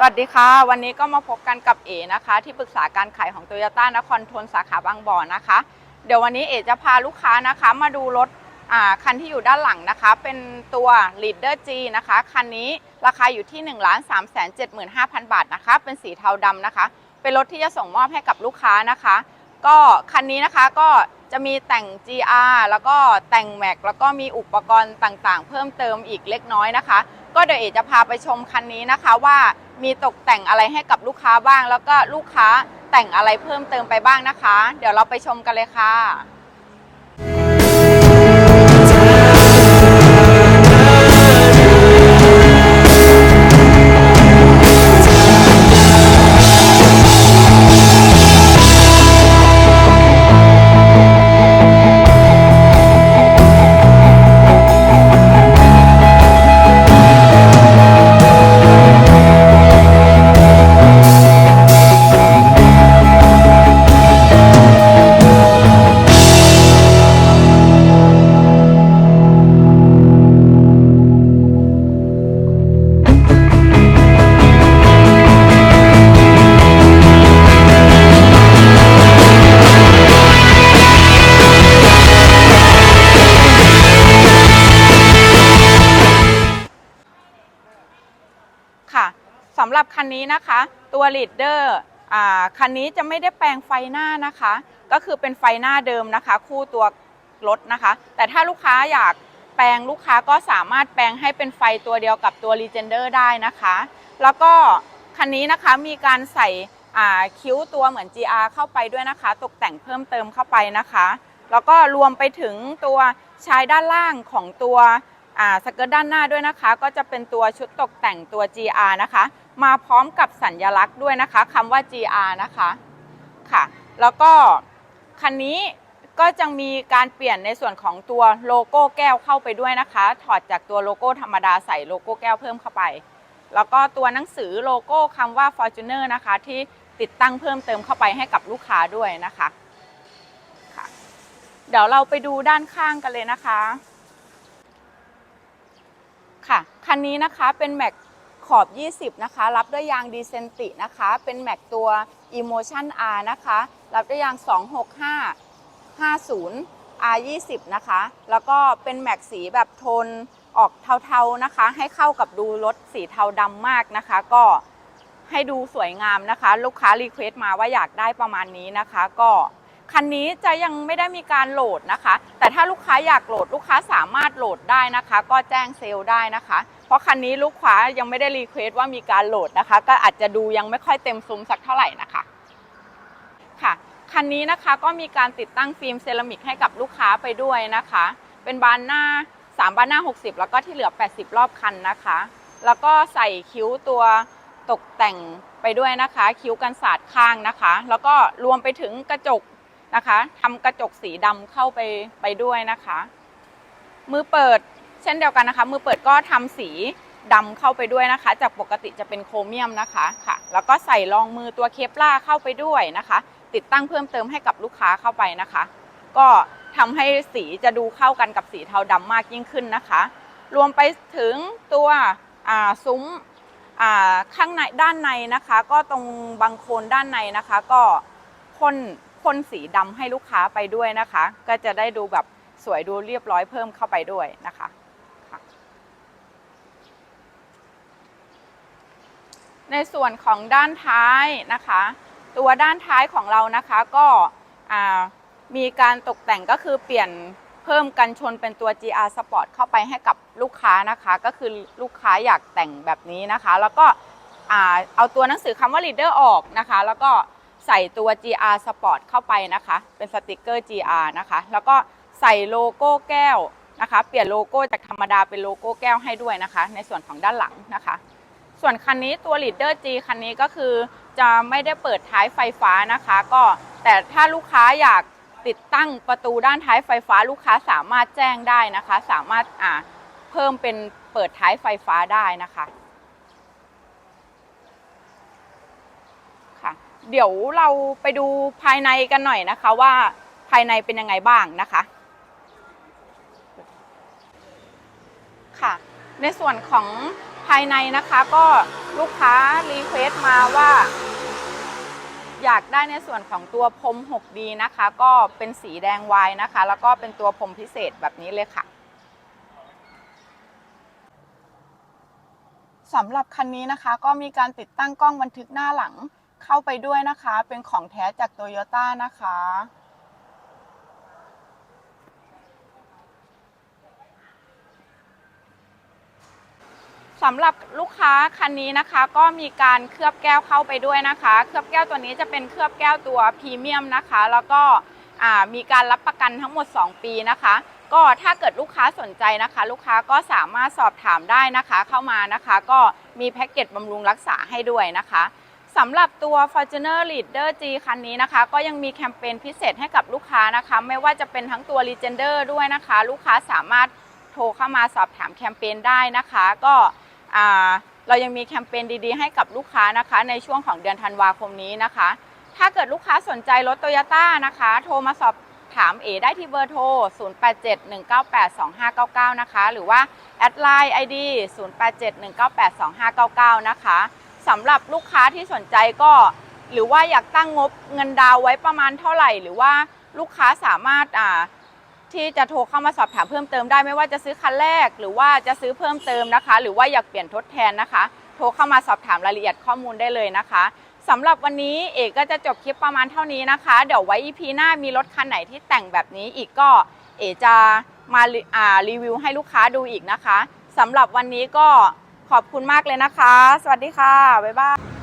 สวัสดีค่ะ วันนี้ก็มาพบกันกับเอนะคะ ที่ปรึกษาการขายของโตโยต้านครทนสาขาบางบ่อนะคะ เดี๋ยววันนี้เอจะพาลูกค้านะคะ มาดูรถอ่าคันที่อยู่ด้านหลังนะคะ เป็นตัว Leader G นะคะ คันนี้ราคาอยู่ที่ 1 3 7 5 0 0 0 บาทนะคะ เป็นสีเทาดำนะคะ เป็นรถที่จะส่งมอบให้กับลูกค้านะคะ ก็คันนี้นะคะก็ จะมีแต่ง GR แล้วก็แต่งแม็กแล้วก็มีอุปกรณ์ต่างๆ เพิ่มเติมอีกเล็กน้อยนะคะ ก็เดี๋ยวเอกจะพาไปชมคันนี้นะคะว่ามีตกแต่งอะไรให้กับลูกค้าบ้าง แล้วก็ลูกค้าแต่งอะไรเพิ่มเติมไปบ้างนะคะ เดี๋ยวเราไปชมกันเลยค่ะค่ะ รับคันนี้นะคะ ตัว Leader อ่าคันนี้จะไม่ได้แปลงไฟหน้านะคะ ก็คือเป็นไฟหน้าเดิมนะคะ คู่ตัวรถนะคะ แต่ถ้าลูกค้าอยากแปลงลูกค้าก็สามารถแปลงให้เป็นไฟตัวเดียวกับตัว Legender ได้นะคะ แล้วก็คันนี้นะคะมีการใส่คิ้วตัวเหมือน GR เข้าไปด้วยนะคะ ตกแต่งเพิ่มเติมเข้าไปนะคะ แล้วก็รวมไปถึงตัวชายด้านล่างของตัวสเกิร์ตด้านหน้าด้วยนะคะ ก็จะเป็นตัวชุดตกแต่งตัว GR นะคะ มาพร้อมกับสัญญลักษณ์ด้วยนะคะคำว่า GR นะคะค่ะ แล้วก็คันนี้ก็จะมีการเปลี่ยนในส่วนของตัวโลโก้แก้วเข้าไปด้วยนะคะ ถอดจากตัวโลโก้ธรรมดาใส่โลโก้แก้วเพิ่มเข้าไป แล้วก็ตัวหนังสือโลโก้คำว่า Fortuner นะคะที่ติดตั้งเพิ่มเติมเข้าไปให้กับลูกค้าด้วยนะคะค่ะเดี๋ยวเราไปดูด้านข้างกันเลยนะคะ ค่ะ คันนี้นะคะเป็นแม็ก ขอบ 20 นะคะ รับด้วยยางดีเซนตินะคะ เป็นแม็กตัว Emotion R นะคะ รับด้วยยาง 265 50 R 20นะคะ แล้วก็เป็นแม็กสีแบบโทนออกเทาๆนะคะ ให้เข้ากับดูรถสีเทาดำมากนะคะ ก็ให้ดูสวยงามนะคะ ลูกค้ารีเควสต์มาว่าอยากได้ประมาณนี้นะคะ ก็ คันนี้จะยังไม่ได้มีการโหลดนะคะ แต่ถ้าลูกค้าอยากโหลดลูกค้าสามารถโหลดได้นะคะ ก็แจ้งเซลล์ได้นะคะ เพราะคันนี้ลูกค้ายังไม่ได้รีเควสต์ว่ามีการโหลดนะคะ ก็อาจจะดูยังไม่ค่อยเต็มซุ้มสักเท่าไหร่นะคะค่ะคันนี้นะคะก็มีการติดตั้งฟิล์มเซรามิกให้กับลูกค้าไปด้วยนะคะ เป็นบานหน้า 3 บานหน้า 60 แล้วก็ที่เหลือ 80 รอบคันนะคะ แล้วก็ใส่คิ้วตัวตกแต่งไปด้วยนะคะ คิ้วกันสาดข้างนะคะ แล้วก็รวมไปถึงกระจก นะคะทำกระจกสีดำเข้าไปไปด้วยนะคะ มือเปิดเช่นเดียวกันนะคะ มือเปิดก็ทำสีดำเข้าไปด้วยนะคะ จากปกติจะเป็นโครเมียมนะคะค่ะ แล้วก็ใส่รองมือตัวเคปล่าเข้าไปด้วยนะคะ ติดตั้งเพิ่มเติมให้กับลูกค้าเข้าไปนะคะ ก็ทำให้สีจะดูเข้ากันกับสีเทาดำมากยิ่งขึ้นนะคะ รวมไปถึงตัวซุ้มข้างในด้านในนะคะ ก็ตรงบังโคนด้านในนะคะ ก็พ่น พ่นสีดำให้ลูกค้าไปด้วยนะคะ ก็จะได้ดูแบบสวยดูเรียบร้อยเพิ่มเข้าไปด้วยนะคะในส่วนของด้านท้ายนะคะ ตัวด้านท้ายของเรานะคะก็มีการตกแต่งก็คือเปลี่ยนเพิ่มกันชนเป็นตัว GR Sport เข้าไปให้กับลูกค้านะคะ ก็คือลูกค้าอยากแต่งแบบนี้นะคะ แล้วก็เอาตัวหนังสือคำว่า Leader ออกนะคะ แล้วก็ ใส่ตัว GR Sport เข้าไปนะคะ เป็นสติกเกอร์ GR นะคะ แล้วก็ใส่โลโก้แก้วนะคะ เปลี่ยนโลโก้จากธรรมดาเป็นโลโก้แก้วให้ด้วยนะคะ ในส่วนของด้านหลังนะคะ ส่วนคันนี้ตัว Leader G คันนี้ก็คือจะไม่ได้เปิดท้ายไฟฟ้านะคะ ก็แต่ถ้าลูกค้าอยากติดตั้งประตูด้านท้ายไฟฟ้าลูกค้าสามารถแจ้งได้นะคะ สามารถเพิ่มเป็นเปิดท้ายไฟฟ้าได้นะคะ ค่ะ เดี๋ยวเราไปดูภายในกันหน่อยนะคะว่าภายในเป็นยังไงบ้างนะคะ ค่ะ ในส่วนของภายในนะคะก็ลูกค้ารีเควสต์มาว่า อยากได้ในส่วนของตัวพรม 6D นะคะ ก็เป็นสีแดงวายนะคะ แล้วก็เป็นตัวพรมพิเศษแบบนี้เลยค่ะสำหรับคันนี้นะคะ ก็มีการติดตั้งกล้องบันทึกหน้าหลัง เข้าไปด้วยนะคะ เป็นของแท้จากโตโยต้านะคะ สำหรับลูกค้าคันนี้นะคะ ก็มีการเคลือบแก้วเข้าไปด้วยนะคะ เคลือบแก้วตัวนี้จะเป็นเคลือบแก้วตัวพรีเมียมนะคะ แล้วก็มีการรับประกันทั้งหมด 2 ปีนะคะ ก็ถ้าเกิดลูกค้าสนใจนะคะ ลูกค้าก็สามารถสอบถามได้นะคะ เข้ามานะคะ ก็มีแพ็กเกจบำรุงรักษาให้ด้วยนะคะ สำหรับตัว Fortuner Leader G คันนี้นะคะ ก็ยังมีแคมเปญพิเศษให้กับลูกค้านะคะ ไม่ว่าจะเป็นทั้งตัว Legender ด้วยนะคะ ลูกค้าสามารถโทรเข้ามาสอบถามแคมเปญได้นะคะ ก็เรายังมีแคมเปญดีๆ ให้กับลูกค้านะคะ ในช่วงของเดือนธันวาคมนี้นะคะ ถ้าเกิดลูกค้าสนใจรถโตโยต้านะคะ โทรมาสอบถามเอได้ที่เบอร์โทร 0871982599 นะคะ หรือว่าแอดไลน์ ID 0871982599 นะคะ สำหรับลูกค้าที่สนใจก็ หรือว่าอยากตั้งงบเงินดาวไว้ประมาณเท่าไหร่ หรือว่าลูกค้าสามารถอ่าที่จะโทรเข้ามาสอบถามเพิ่มเติมได้ไม่ว่าจะซื้อคันแรก หรือว่าจะซื้อเพิ่มเติมนะคะ หรือว่าอยากเปลี่ยนทดแทนนะคะ โทรเข้ามาสอบถามรายละเอียดข้อมูลได้เลยนะคะสำหรับวันนี้เอกก็จะจบคลิปประมาณเท่านี้นะคะ เดี๋ยวไว้ EP หน้ามีรถคันไหนที่แต่งแบบนี้อีกก็เอกจะมาอ่ารีวิวให้ลูกค้าดูอีกนะคะสำหรับวันนี้ก็ ขอบคุณมากเลยนะคะ สวัสดีค่ะ บ๊ายบาย